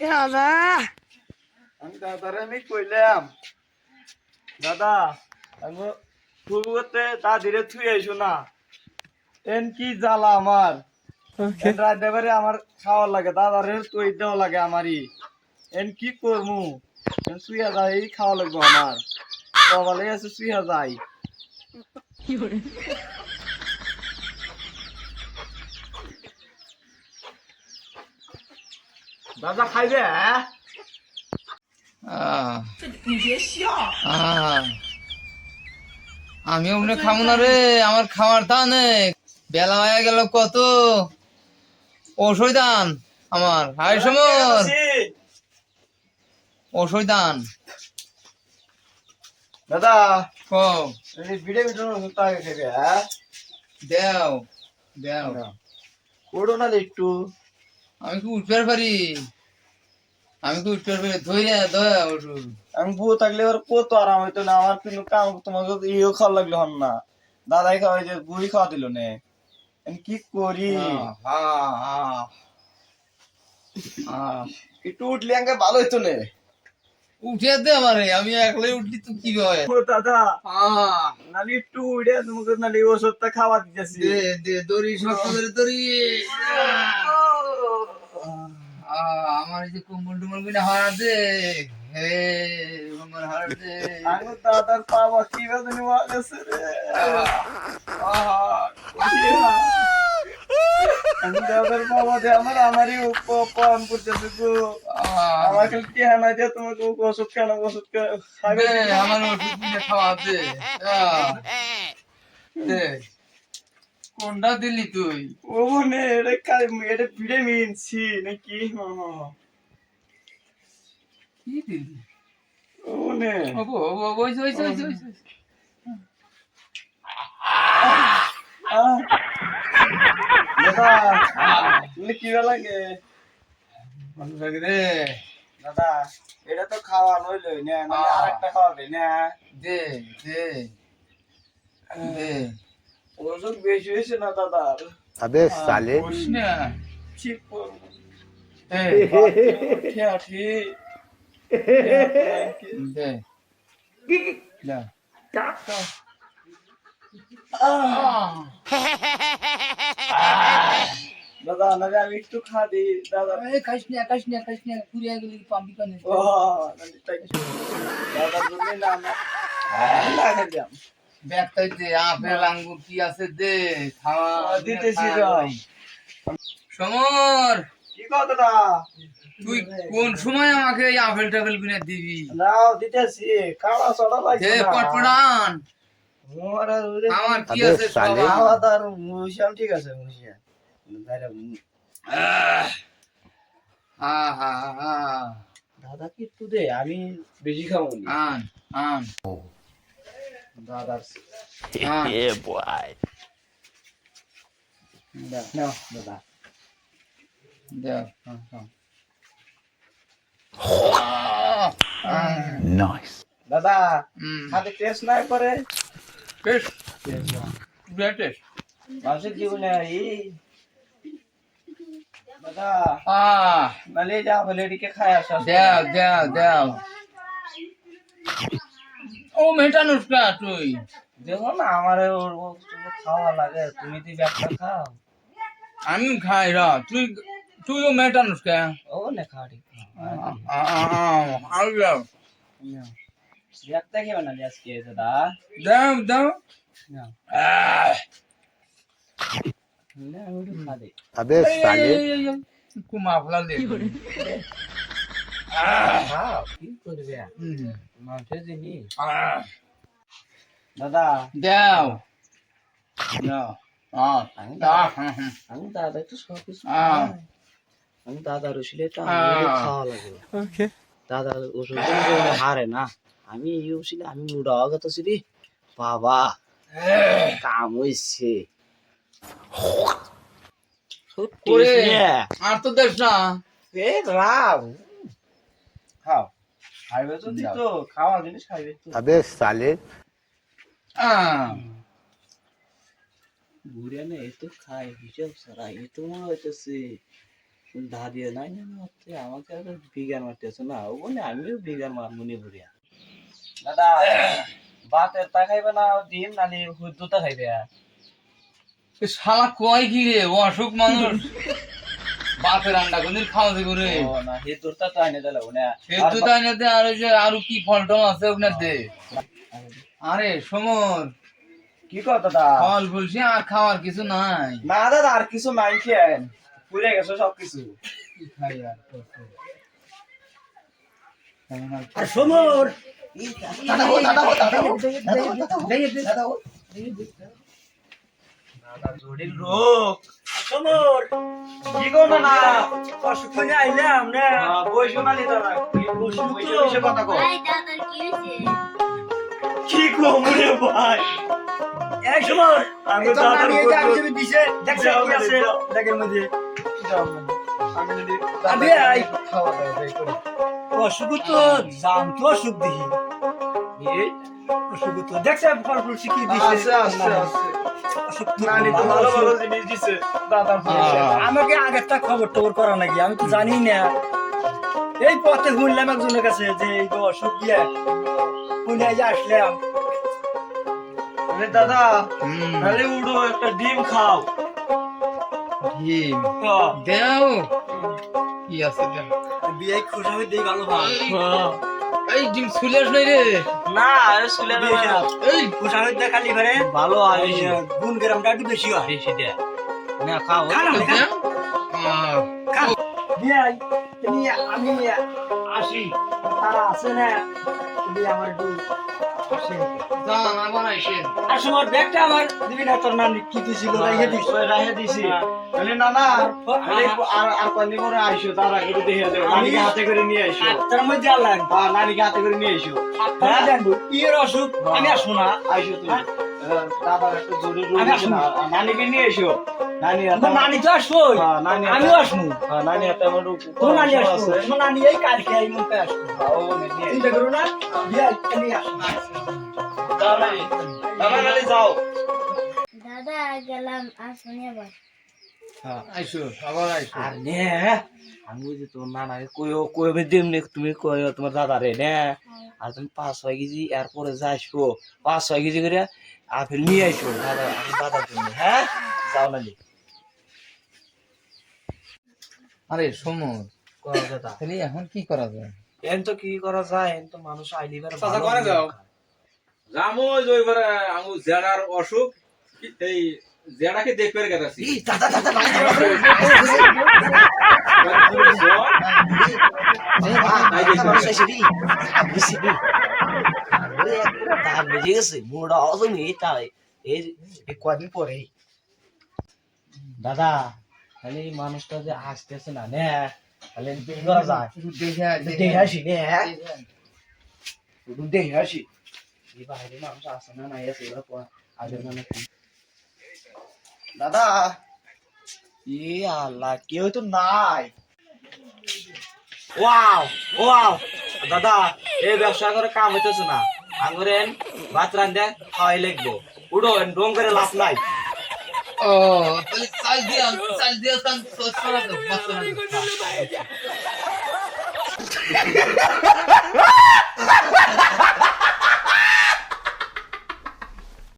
দাদা। আমি দাদারে আমি কইলাম দাদা আমি ফুল করতে তা ধীরে থুই আইসো না। এন কি জ্বালা আমার। রাত দেবারে আমার খাওয়ার লাগে দাদারে তুই দেওয়া লাগে আমারই। এন কি করমু? এন শুইয়া যাই এই খাওয়া লাগবো আমার। সবালে আছে শুইয়া যাই। দাদা খাইবে হ্যাঁ। আমি অমনে খাব না রে আমার খাওয়ার তা নেই বেলা হয়ে গেল কত? ওষুধান আমার। হাই সমর। ওষুধান দাদা কো এই ভিডিও ভিডিও সুতা হ্যাঁ? দেও দেও। করো না একটু। আমি কি উঠতে পারি? আমি কি উঠতে পারি? ধরে দয়া ওষুধ আমি বউ থাকলে এবার কত আরাম হইতো না আমার কিন্তু কাম তোমাকে ইয়েও খাওয়া লাগল হন না। দাদাই খাওয়াই যে বুড়ি খাওয়া দিল নে। আমি কি করি। একটু উঠলে আগে ভালো হইতো নে। উঠে দে আমারে আমি একলাই উঠলি তো কি হয়? ও দাদা নালি একটু উঠে তোমাকে নালি ওষুধটা খাওয়া দিতেছি। দে দে দড়ি শক্ত করে দড়ি। আহ, আমার যে কোমল টুমলগুলো হারা দে। হে আমার হারা দে। আমি দাদার পাওয়া কি বেদনি গেছে রে? আমি দাদার পাওয়া দে আমার আমারই উপপান করতেছে গো। আমার খালি টিহা না দিয়ে তোমাকে ওষুধ কেন ওষুধ খাবে দে আমার ওষুধ কিনে খাওয়া দে। দে। কোনটা দিলি তুই? ও নে এটা এটা ভিটামিন সি নাকি? কি দিলি? ও নে ও গো, ও ওই ওই ওই ওই দাদা কি লাগে ভালো লাগে রে দাদা এটা তো খাওয়া নইলো না না আহ। আরেকটা খাওয়াবে না। দে দে দে। Uzun beşisin adalar. Abi Salih. Boşuna. Çift bu. Hey. Kati. De. La. Ta. Ah. दादा नव्या विष्णू खादे दादा अरे कशन्या कशन्या कशन्या पुऱ्या गेली पांबी कने दादा तुम्ही ना ना আপেল আঙ্গুর কি আছে দে খাওয়া দিতেছি। সমর কি কথা তুই কোন সময় আমাকে এই আপেল টাপেল কিনে দিবি? নাও দিতেছি। সড়া লাগছে আমার কি আছে খাওয়া? দাওয়ার মুশিয়াম ঠিক আছে মুশিয়াম। দাদা কি আমি বেশি খাব নি। আন আন। আদার্স এ বয় দাও দাদা দাও নাইস দাদা হাতে টেস্ট না করে টেস্ট টেস্ট মানুষের জীবনে এই দাদা আ মালে যা ভলেটিকে খায় আসা দাও দাও দাও। ও মেটানুস না তুই দেখো না আমার ওর ও কিছু খাওয়া লাগে তুমি তুই ব্যবসা খাও আমি খাই রা তুই তুইও মেটানুস কে ও নে খাও ঠিক আর দেও ব্যবসা খেয়ে না আজকে দাদা দেও দেও নাও আহ, না আমি একটু খা দে अबे এই, এই, साले এই, এই, দাদা দেও দেও আমি আমি দাদা একটু তো খাওয়া লাগে। ওষুধ হারে না আমি এই ওষুধে আমি উড়া গেত রে বাবা কাম হইছে করে আর তো দেখ না। এ রাম। খাও। খাইবে তো খাওয়া জিনিস খাইবে সালে বুড়িয়া তো সারা এ তো মনে হইতেছে নাই না মারতে আমাকে আর ভিগার মারতেছে না। ও বলে আমিও ভিগার মারবো নি বুড়িয়া। দাদা বাতের তা খাইবে না দিন নালি হুদ্দুতা খাইবে। শালা কয় কি রে অসুখ মানুষ। বাপের আন্ডা কোনদিন খাওয়া দেবো রে। ও না হিদ্দুরটা তো আইনে দিলে না সেতু তাই না দে আর যে আরও কি ফল টল আছে ওখানে দে। আরে সমর। কি কর দাদা? ফল বলছি আর খাওয়ার কিছু নাই। না দাদা আর কিছু নাই খেন পুড়ে গেছে সব কিছু কি খাই আর আর সমর দাদা জটিল রোগ। সমর কি গো না অসুখ হয়ে আইলাম না? বই শোনালি দাদা বসে বসে কথা কও। কি হয়েছে? কি ভাই এই সমর আমি তো নানি এই যে দিছে দেখছে কি আছে। দেখের মধ্যে। আমি যদি আবে আই। খাওয়া দাওয়া। অসুখ তো জাম তো অসুখ এই দিছে। ভালো। ভালো আমাকে আগেরটা খবর টবর করা নাকি? আমি তো জানি না। এই পথে শুনলাম একজনের কাছে যে এই তো অসুখ দিয়ে শুনে যে আসলাম দাদা হুম, তাহলে উড়ো একটা ডিম খাও। ডিম। হ্যাঁ, দেও। কি আছে বিয়ে খুশি হয়ে দিই ভালো হ্যাঁ। এই ডিম নাই রে। না আরে শুলে না এই। খালি ভালো এই গুণ গ্রামটা একটু বেশি হয়। সেটা না খাও। খানা বিয়াই তুমি আমি আসি। তারা আছে না? তুমি আমার একটু আর সময় ব্যাগটা আমার দিবি না তোর নাম কি কি রাইহে দিস। ওই দিছি। বলে না না আর আর কয়দিন পরে আইসো তার আগে একটু দেখে যাও নানিকে হাতে করে নিয়ে আইসো। তার মধ্যে হ্যাঁ নানিকে হাতে করে নিয়ে আইসো। হ্যাঁ? ইয়ের অসুখ? আমি আসব না। আইসো তুমি। হ্যাঁ? আসব। নানিকে নিয়ে এসো। নানি তো হ্যাঁ, নানি হাতে- আমিও আসব। হ্যাঁ, নানি হাতে আমার তোমার নানি আসব। নানি এই কালকে এই মুখে আসব। হ্যাঁ, ও নিয়ে চিন্তা করো না বিয়াই তুমি আসব যাও নানি দাদা দাদা গেলাম আসুন এবার আইসো, আবার আইসো। আর নে আমি ওই যে তোমার কইও কইবে দিমনে তুমি কইও তোমার দাদা রে নে আর তুমি পাঁচ ছয় কেজি এরপরে যাইছো পাঁচ ছয় কেজি করে আপেল নিয়ে আইসো দাদা আমি দাদার জন্য হ্যাঁ? যাও নানি। আরে তাহলে এখন কি করা যায়? এন তো কি করা যায়? এন তো মানুষ আইলি ঘরে যাও। জামু আমু জেডার অসুখ এই জেডাকে দাদা দাদা মুড়া অজমি তাই এই এই কদিন পরে দাদা তাহলে মানুষটা যে আসতেছে না নে তাহলে কি যায় দেখে দেখে দেখে। আসি দেখে দেখে আসি বাইরে মানুষ আসে না আগের মানে দাদা ই আল্লাহ কেউ তো নাই। Wow wow. দাদা এই ব্যবসা করে কাম হইতেছে না। আঙ্গুরেন ভাত রান্ধে খাওয়াই লাগবো। উড়ো করে লাভ নাই। ও, তাহলে চাল দিয়া, চাল দিয়া।